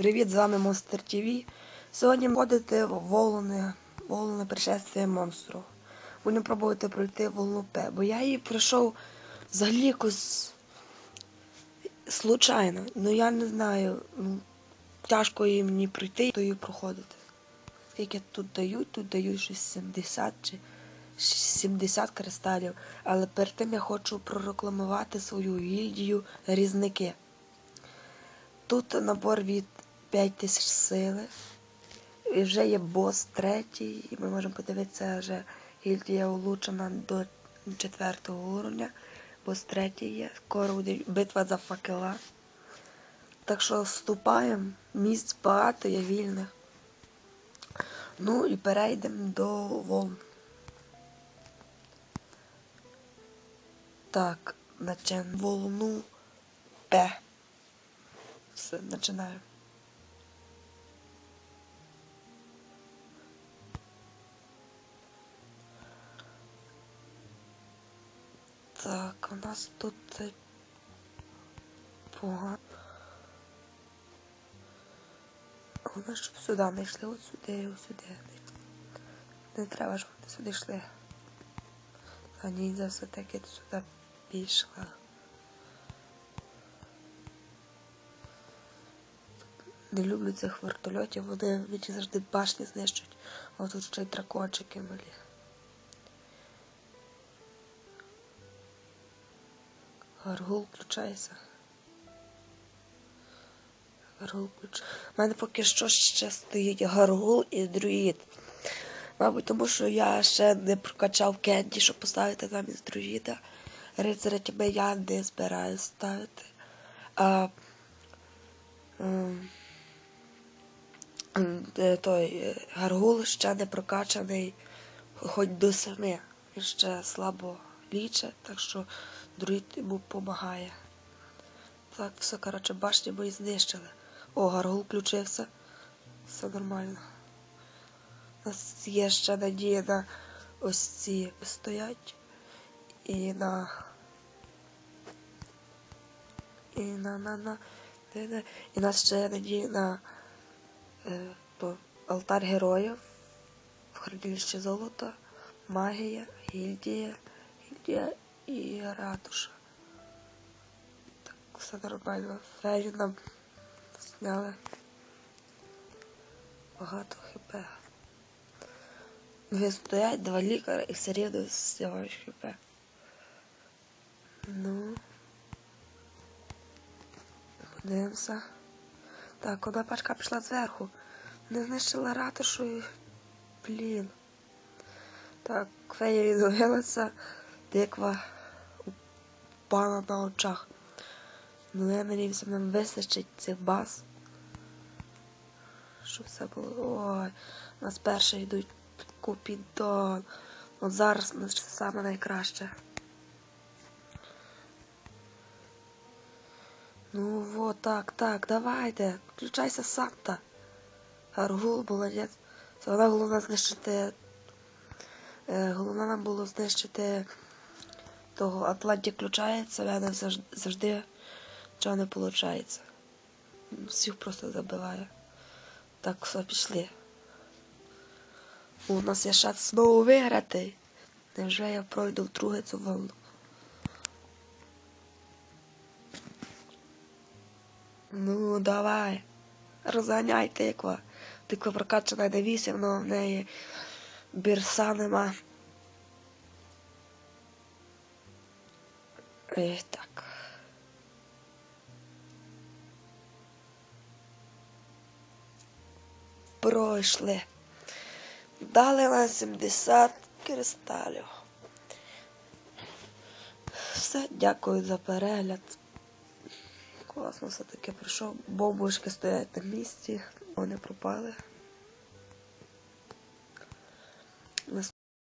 Привіт, з вами Монстер ТВ. Сьогодні входите в волне, волне пришествие монстру. Будемо пробувати пройти волну П, бо я її пройшов взагалі якось случайно. Ну я не знаю, ну, тяжко її мені пройти, то її проходити. Скільки тут дають, тут дають щось 70 чи 70 кристалів. Але перед тим я хочу прорекламувати свою гільдію різники. Тут набор від 5000 сили. І вже є бос третій, і ми можемо подивитися, вже гільдія улучшена до четвертого уровня. Бос третій є. Скоро буде битва за факела. Так що вступаємо. Місць багато є вільних. Ну і перейдемо до волн. Так, начнемо волну П. Все, починаю. Так, у нас тут погано. Головне, щоб сюди не йшли, от сюди, от сюди. Не треба, щоб вони сюди йшли. А ніндзя все-таки сюди пішла. Не люблю цих вертольотів, вони мені завжди башні знищують. А тут ще й дракончики малі. Гаргул включайся. Гаргул включ. У мене поки що ще стоїть гаргул і друїд. Мабуть, тому що я ще не прокачав кенді, щоб поставити замість друїда. Рицаря тебе я не збираю ставити. А, ем, е, той е, гаргул ще не прокачаний хоч до семи. Він ще слабо лічить, так що друїд йому допомагає. Так, все, коротше, башні мої знищили. О, гаргул включився. Все нормально. У нас є ще надія на ось ці стоять. І на. І на. на, на. І нас ще надія на е, то, алтар героїв, в хранилище золота, магія, гільдія, гільдія і ратуша. Так, все нормально. Фері нам зняли багато хп. Ви стоять два лікаря і все рівно знімають хп. Ну. Подивимося. Так, одна пачка пішла зверху. Не знищила ратушу і... Блін. Так, фея відновилася, диква упала на очах. Ну я надіюся, нам вистачить цих баз. Щоб все було. Ой, у нас перші йдуть Купідон. От зараз у нас саме найкраще. Ну вот так, так, давайте. Включайся Санта. Аргул, молодець. Це вона головна знищити. Е, головне нам було знищити того Атлантик включається, а не завжди, нічого не виходить. Всіх просто забиває. Так, все, пішли. У нас є шанс знову виграти. Невже я пройду вдруге цю волну? Ну, давай. Розганяй тиква. Тиква прокачана на 8, але в неї бірса нема. І так. Пройшли. Дали на 70 кристалів. Все, дякую за перегляд. Класно все-таки прийшов. Бомбочки стоять на місці, вони пропали.